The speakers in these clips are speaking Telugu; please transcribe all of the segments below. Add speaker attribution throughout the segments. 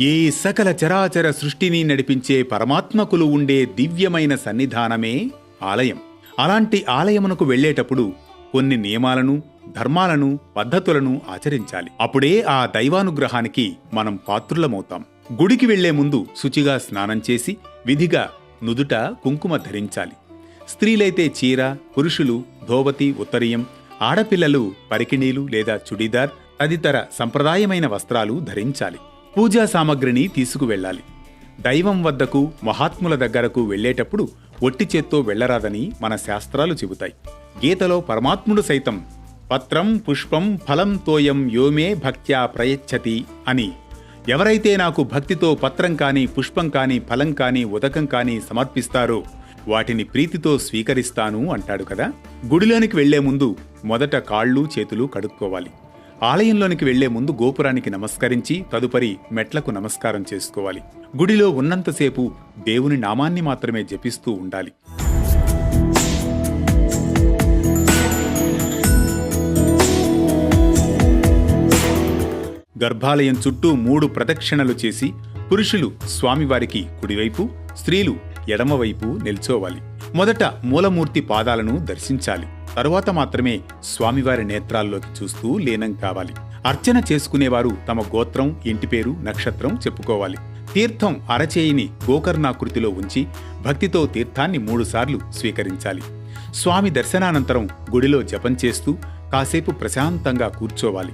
Speaker 1: ఈ సకల చరాచర సృష్టిని నడిపించే పరమాత్మకులు ఉండే దివ్యమైన సన్నిధానమే ఆలయం. అలాంటి ఆలయమునకు వెళ్ళేటప్పుడు కొన్ని నియమాలను ధర్మాలను పద్ధతులను ఆచరించాలి. అప్పుడే ఆ దైవానుగ్రహానికి మనం పాత్రులమవుతాం. గుడికి వెళ్ళే ముందు శుచిగా స్నానం చేసి విధిగా నుదుట కుంకుమ ధరించాలి. స్త్రీలైతే చీర పురుషులు ధోవతి ఉత్తరీయం ఆడపిల్లలు పరికిణీలు లేదా చుడీదార్ తదితర సంప్రదాయమైన వస్త్రాలు ధరించాలి. పూజా సామగ్రిని తీసుకువెళ్ళాలి. దైవం వద్దకు మహాత్ముల దగ్గరకు వెళ్ళేటప్పుడు ఒట్టి చేత్తో వెళ్ళరాదని మన శాస్త్రాలు చెబుతాయి. గీతలో పరమాత్ముడు సైతం పత్రం పుష్పం ఫలం తోయం యోమే భక్త్యా ప్రయచ్చతి అని ఎవరైతే నాకు భక్తితో పత్రం కాని పుష్పం కాని ఫలం కాని ఉదకం కాని సమర్పిస్తారో వాటిని ప్రీతితో స్వీకరిస్తాను అంటాడు కదా? గుడిలోనికి వెళ్ళే ముందు మొదట కాళ్ళు చేతులు కడుక్కోవాలి. ఆలయంలోనికి వెళ్ళే ముందు గోపురానికి నమస్కరించి తదుపరి మెట్లకు నమస్కారం చేసుకోవాలి. గుడిలో ఉన్నంతసేపు దేవుని నామాన్ని మాత్రమే జపిస్తూ ఉండాలి. గర్భాలయం చుట్టూ మూడు ప్రదక్షిణలు చేసి పురుషులు స్వామివారికి కుడివైపు స్త్రీలు ఎడమవైపు నిల్చోవాలి. మొదట మూలమూర్తి పాదాలను దర్శించాలి. తరువాత మాత్రమే స్వామివారి నేత్రాల్లోకి చూస్తూ లీనం కావాలి. అర్చన చేసుకునేవారు తమ గోత్రం ఇంటి పేరు నక్షత్రం చెప్పుకోవాలి. తీర్థం అరచేయిని గోకర్ణాకృతిలో ఉంచి భక్తితో తీర్థాన్ని మూడుసార్లు స్వీకరించాలి. స్వామి దర్శనానంతరం గుడిలో జపం చేస్తూ కాసేపు ప్రశాంతంగా కూర్చోవాలి.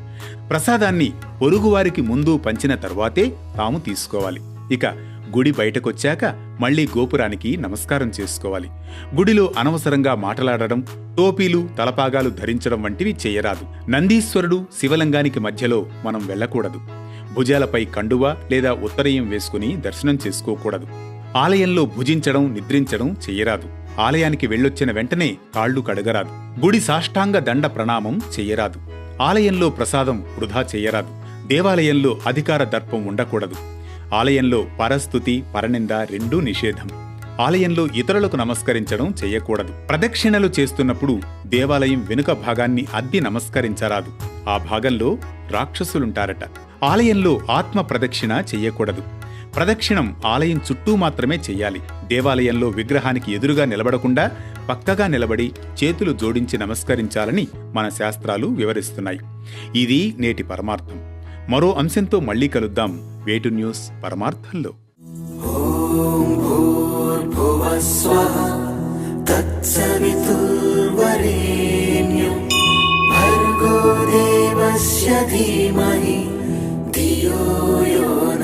Speaker 1: ప్రసాదాన్ని పొరుగువారికి ముందు పంచిన తర్వాతే తాము తీసుకోవాలి. ఇక గుడి బయటకొచ్చాక మళ్ళీ గోపురానికి నమస్కారం చేసుకోవాలి. గుడిలో అనవసరంగా మాటలాడడం టోపీలు తలపాగాలు ధరించడం వంటివి చేయరాదు. నందీశ్వరుడు శివలింగానికి మధ్యలో మనం వెళ్ళకూడదు. భుజాలపై కండువ లేదా ఉత్తరయం వేసుకుని దర్శనం చేసుకోకూడదు. ఆలయంలో భుజించడం నిద్రించడం చెయ్యరాదు ఆలయానికి వెళ్ళొచ్చిన వెంటనే కాళ్ళు కడగరాదు. గుడి సాష్టాంగ దండ ప్రణామం చెయ్యరాదు ఆలయంలో ప్రసాదం వృధా చెయ్యరాదు దేవాలయంలో అధికార దర్పం ఉండకూడదు. ఆలయంలో పరస్థుతి పరనింద రెండూ నిషేధం. ఆలయంలో ఇతరులకు నమస్కరించడం చేయకూడదు. ప్రదక్షిణలు చేస్తున్నప్పుడు దేవాలయం వెనుక భాగాన్ని అద్ది నమస్కరించరాదు. ఆ భాగంలో రాక్షసులుంటారట. ఆలయంలో ఆత్మ ప్రదక్షిణ చెయ్యకూడదు ప్రదక్షిణం ఆలయం చుట్టూ మాత్రమే చెయ్యాలి దేవాలయంలో విగ్రహానికి ఎదురుగా నిలబడకుండా పక్కగా నిలబడి చేతులు జోడించి నమస్కరించాలని మన శాస్త్రాలు వివరిస్తున్నాయి. ఇది నేటి పరమార్థం. మరో అంశంతో మళ్ళీ కలుద్దాం. వేటు న్యూస్ పరమార్థంలో.
Speaker 2: ధీమహి. ధియో యో